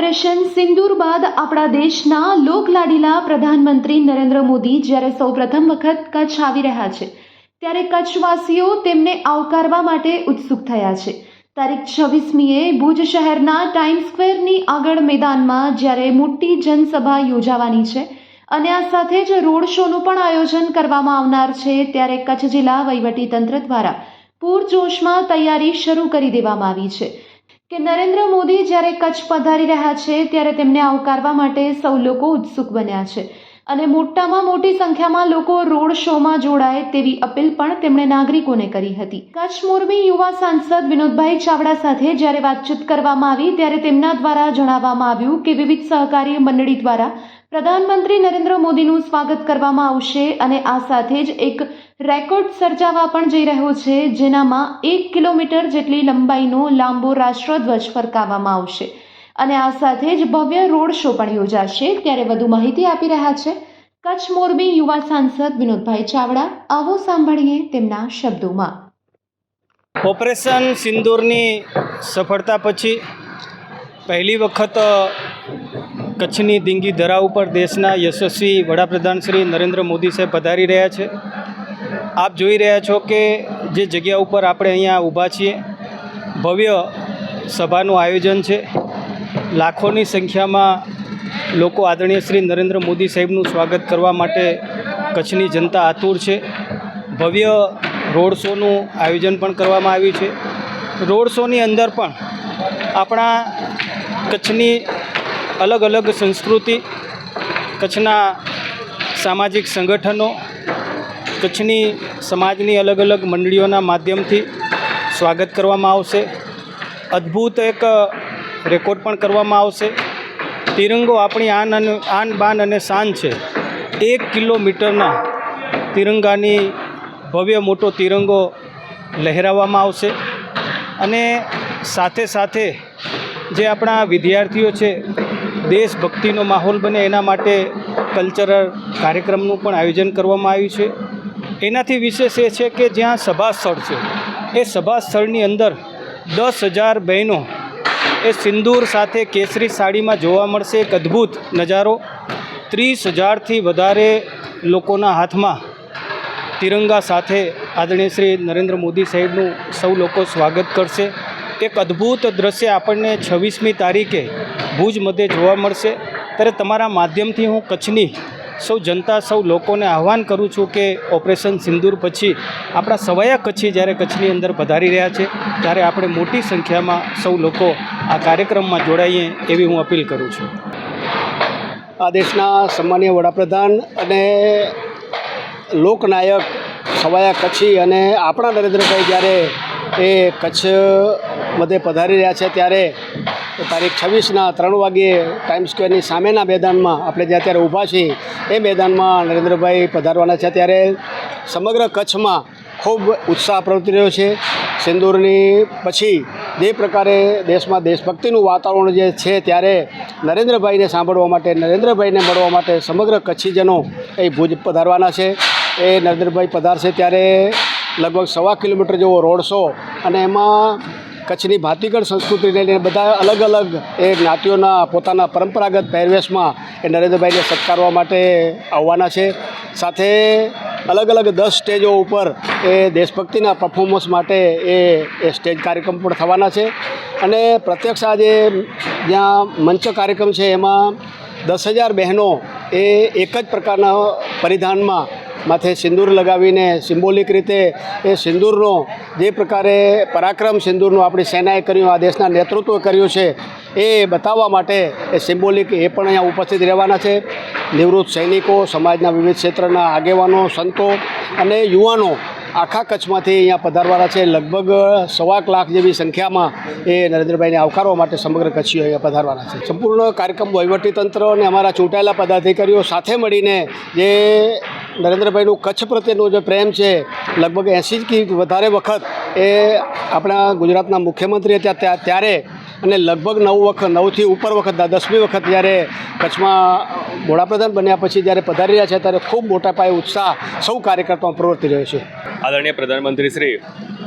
Operation સિંદૂર બાદ આપણા દેશના લોકલાડીલા પ્રધાનમંત્રી નરેન્દ્ર મોદી જ્યારે સૌપ્રથમ વખત કચ્છ આવી રહ્યા છે, ત્યારે કચ્છવાસીઓ તેમને આવકારવા માટે ઉત્સુક થયા છે. તારીખ છવ્વીસમીએ ભુજ શહેરના ટાઈમ સ્ક્વેરની આગળ મેદાનમાં જ્યારે મોટી જનસભા યોજાવાની છે અને આ સાથે જ રોડ શોનું પણ આયોજન કરવામાં આવનાર છે, ત્યારે કચ્છ જિલ્લા વહીવટીતંત્ર દ્વારા પૂરજોશમાં તૈયારી શરૂ કરી દેવામાં આવી છે. કે નરેન્દ્ર મોદી જ્યારે કચ્છ પધારી રહ્યા છે, ત્યારે તેમને આવકારવા માટે સૌ લોકો ઉત્સુક બન્યા છે. અને મોટામાં મોટી સંખ્યામાં લોકો રોડ શોમાં જોડાય તેવી અપીલ પણ તેમણે નાગરિકોને કરી હતી. કચ્છ મોરબી યુવા સાંસદ વિનોદભાઈ ચાવડા સાથે જ્યારે વાતચીત કરવામાં આવી, ત્યારે તેમના દ્વારા જણાવવામાં આવ્યું કે વિવિધ સહકારી મંડળી દ્વારા પ્રધાનમંત્રી નરેન્દ્ર મોદીનું સ્વાગત કરવામાં આવશે અને આ સાથે જ એક રેકોર્ડ સર્જાવા પણ જઈ રહ્યો છે, જેનામાં એક કિલોમીટર જેટલી લંબાઈનો લાંબો રાષ્ટ્રધ્વજ ફરકાવવામાં આવશે. અને આ સાથે જ ભવ્ય રોડ શો પણ યોજાશે. ત્યારે વધુ માહિતી આપી રહ્યા છે કચ્છ મોરબી યુવા સાંસદ વિનોદભાઈ ચાવડા. આવો સાંભળીએ તેમના શબ્દોમાં. ઓપરેશન સિંદૂરની સફળતા પછી પહેલી વખત કચ્છની દિંગી ધરા ઉપર દેશના યશસ્વી વડાપ્રધાન શ્રી નરેન્દ્ર મોદી સાહેબ પધારી રહ્યા છે. આપ જોઈ રહ્યા છો કે જે જગ્યા ઉપર આપણે અહીંયા ઊભા છીએ, ભવ્ય સભાનું આયોજન છે. લાખોની સંખ્યામાં લોકો આદરણીય શ્રી નરેન્દ્ર મોદી સાહેબનું સ્વાગત કરવા માટે કચ્છની જનતા આતુર છે. ભવ્ય રોડ શોનું આયોજન પણ કરવામાં આવ્યું છે. રોડ શોની અંદર પણ આપણા કચ્છની અલગ અલગ સંસ્કૃતિ, કચ્છના સામાજિક સંગઠનો, કચ્છની સમાજની અલગ અલગ મંડળીઓના માધ્યમથી સ્વાગત કરવામાં આવશે. અદ્ભુત એક રેકોર્ડ પણ કરવામાં આવશે. તિરંગો આપણી આન અને, આન બાન અને શાન છે. એક કિલોમીટરના તિરંગાની ભવ્ય મોટો તિરંગો લહેરાવવામાં આવશે. અને સાથે સાથે જે આપણા વિદ્યાર્થીઓ છે દેશભક્તિનો માહોલ બને એના માટે કલ્ચરલ કાર્યક્રમનું પણ આયોજન કરવામાં આવ્યું છે. એનાથી વિશેષ એ છે કે જ્યાં સભા સ્થળ છે, એ સભા સ્થળની અંદર દસ હજાર બહેનો એ સિંદૂર સાથે કેસરી સાડીમાં જોવા મળશે. એક અદ્ભુત નજારો. ત્રીસ હજારથી વધારે લોકોના હાથમાં તિરંગા સાથે આદરણીય શ્રી નરેન્દ્ર મોદી સાહેબનું સૌ લોકો સ્વાગત કરશે. એક અદ્ભુત દ્રશ્ય આપણને છવ્વીસમી તારીખે ભુજ મધ્યે જોવા મળશે. ત્યારે તમારા માધ્યમથી હું કચ્છની સૌ જનતા, સૌ લોકોને આહ્વાન કરું છું કે ઓપરેશન સિંદૂર પછી આપણા સવાયા કચ્છી જ્યારે કચ્છની અંદર પધારી રહ્યા છે, ત્યારે આપણે મોટી સંખ્યામાં સૌ લોકો આ કાર્યક્રમમાં જોડાઈએ એવી હું અપીલ કરું છું. આ દેશના સન્માનીય વડાપ્રધાન અને લોકનાયક સવાયા કચ્છી અને આપણા નરેન્દ્રભાઈ જ્યારે એ કચ્છ મધ્યે પધારી રહ્યા છે ત્યારે તારીખ છવ્વીસના ત્રણ વાગ્યે ટાઈમ સ્ક્વેરની સામેના મેદાનમાં આપણે જ્યાં અત્યારે ઊભા છીએ, એ મેદાનમાં નરેન્દ્રભાઈ પધારવાના છે. ત્યારે સમગ્ર કચ્છમાં ખૂબ ઉત્સાહ પ્રવર્તી રહ્યો છે. સિંદૂરની પછી જે પ્રકારે દેશમાં દેશભક્તિનું વાતાવરણ જે છે ત્યારે નરેન્દ્રભાઈને સાંભળવા માટે, નરેન્દ્રભાઈને મળવા માટે સમગ્ર કચ્છીજનો એ ભુજ પધારવાના છે. એ નરેન્દ્રભાઈ પધારશે ત્યારે લગભગ સવા કિલોમીટર જેવો રોડ શો અને એમાં કચ્છની ભાતીગળ સંસ્કૃતિને લઈને બધા અલગ અલગ એ જ્ઞાતિઓના પોતાના પરંપરાગત પહેરવેશમાં એ નરેન્દ્રભાઈને સત્કારવા માટે આવવાના છે. સાથે અલગ અલગ દસ સ્ટેજો ઉપર એ દેશભક્તિના પરફોર્મન્સ માટે એ એ સ્ટેજ કાર્યક્રમ પણ થવાના છે. અને પ્રત્યક્ષ આજે જ્યાં મંચ કાર્યક્રમ છે એમાં દસ હજાર બહેનો એ એક જ પ્રકારના પરિધાનમાં માથે સિંદૂર લગાવીને સિમ્બોલિક રીતે એ સિંદૂરનો જે પ્રકારે પરાક્રમ સિંદૂરનું આપણી સેનાએ કર્યું, આ દેશના નેતૃત્વ કર્યું છે, એ બતાવવા માટે એ સિમ્બોલિક એ પણ અહીંયા ઉપસ્થિત રહેવાના છે. નિવૃત્ત સૈનિકો, સમાજના વિવિધ ક્ષેત્રના આગેવાનો, સંતો અને યુવાનો આખા કચ્છમાંથી અહીંયા પધારવાના છે. લગભગ સવા લાખ જેવી સંખ્યામાં એ નરેન્દ્રભાઈને આવકારવા માટે સમગ્ર કચ્છીઓ અહીંયા પધારવાના છે. સંપૂર્ણ કાર્યક્રમ વહીવટીતંત્ર અને અમારા ચૂંટાયેલા પદાધિકારીઓ સાથે મળીને જે નરેન્દ્રભાઈનું કચ્છ પ્રત્યેનો જે પ્રેમ છે, લગભગ એંસીથી વધારે વખત એ આપણા ગુજરાતના મુખ્યમંત્રી હતા ત્યાં, ત્યારે અને લગભગ નવ વખત નવથી ઉપર વખત દસમી વખત જ્યારે કચ્છમાં વડાપ્રધાન બન્યા પછી જ્યારે પધારી રહ્યા છે, ત્યારે ખૂબ મોટા પાયે ઉત્સાહ સૌ કાર્યકર્તાઓ પ્રવર્તી રહ્યો છે. આદરણીય પ્રધાનમંત્રી શ્રી,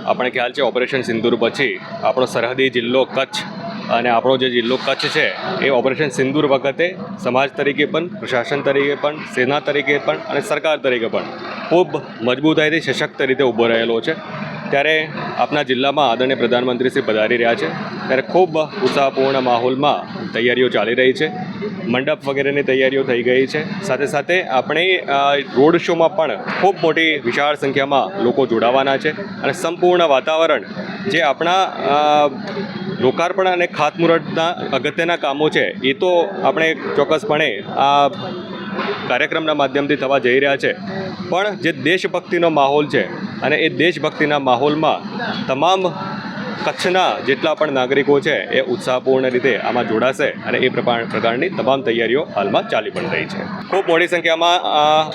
આપણે ખ્યાલ છે ઓપરેશન સિંદૂર પછી આપણો સરહદી જિલ્લો કચ્છ અને આપણો જે જિલ્લો કચ્છ છે, એ ઓપરેશન સિંદૂર વખતે સમાજ તરીકે પણ, પ્રશાસન તરીકે પણ, સેના તરીકે પણ અને સરકાર તરીકે પણ ખૂબ મજબૂતાઈથી સશક્ત રીતે ઊભો રહેલો છે. ત્યારે આપણા જિલ્લામાં આદરણીય પ્રધાનમંત્રી શ્રી પધારી રહ્યા છે. ત્યારે ખૂબ ઉત્સાહપૂર્ણ માહોલમાં તૈયારીઓ ચાલી રહી છે. મંડપ વગેરેની તૈયારીઓ થઈ ગઈ છે. સાથે સાથે આપણે રોડ શોમાં પણ ખૂબ મોટી વિશાળ સંખ્યામાં લોકો જોડાવાના છે અને સંપૂર્ણ વાતાવરણ જે આપણા લોકાર્પણ અને ખાતમુહૂર્તના અગત્યના કામો છે, એ તો આપણે ચોક્કસપણે આ કાર્યક્રમના માધ્યમથી થવા જઈ રહ્યા છે. પણ જે દેશભક્તિનો માહોલ છે અને એ દેશભક્તિના માહોલમાં તમામ કચ્છના જેટલા પણ નાગરિકો છે, એ ઉત્સાહપૂર્ણ રીતે આમાં જોડાશે અને એ પ્રકાર- પ્રકારની તમામ તૈયારીઓ હાલમાં ચાલી પણ રહી છે. ખૂબ મોટી સંખ્યામાં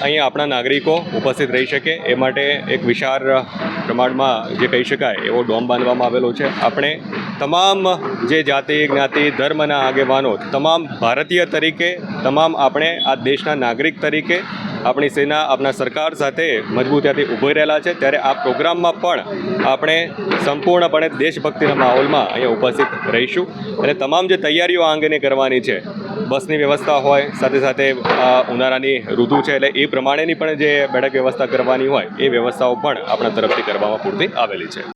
અહીંયા આપણા નાગરિકો ઉપસ્થિત રહી શકે, એ માટે એક વિશાળ પ્રમાણમાં જે કહી શકાય, એવો ડોમ બાંધવામાં આવેલો છે. આપણે તમામ જે જાતિ, જ્ઞાતિ, ધર્મના આગેવાનો, તમામ ભારતીય તરીકે, તમામ આપણે આ દેશના નાગરિક તરીકે આપણી સેના આપણા સરકાર સાથે મજબૂતીથી ઊભી રહેલા છે. ત્યારે આ પ્રોગ્રામમાં પણ આપણે સંપૂર્ણપણે દેશભક્તિના માહોલમાં અહીંયા ઉપસ્થિત રહીશું. અને તમામ જે તૈયારીઓ આ અંગેની કરવાની છે, બસની વ્યવસ્થા હોય, સાથે સાથે ઉનાળાની ઋતુ છે, એટલે એ પ્રમાણેની પણ જે બેઠક વ્યવસ્થા કરવાની હોય, એ વ્યવસ્થાઓ પણ આપણા તરફથી કરવામાં પૂરતી આવેલી છે.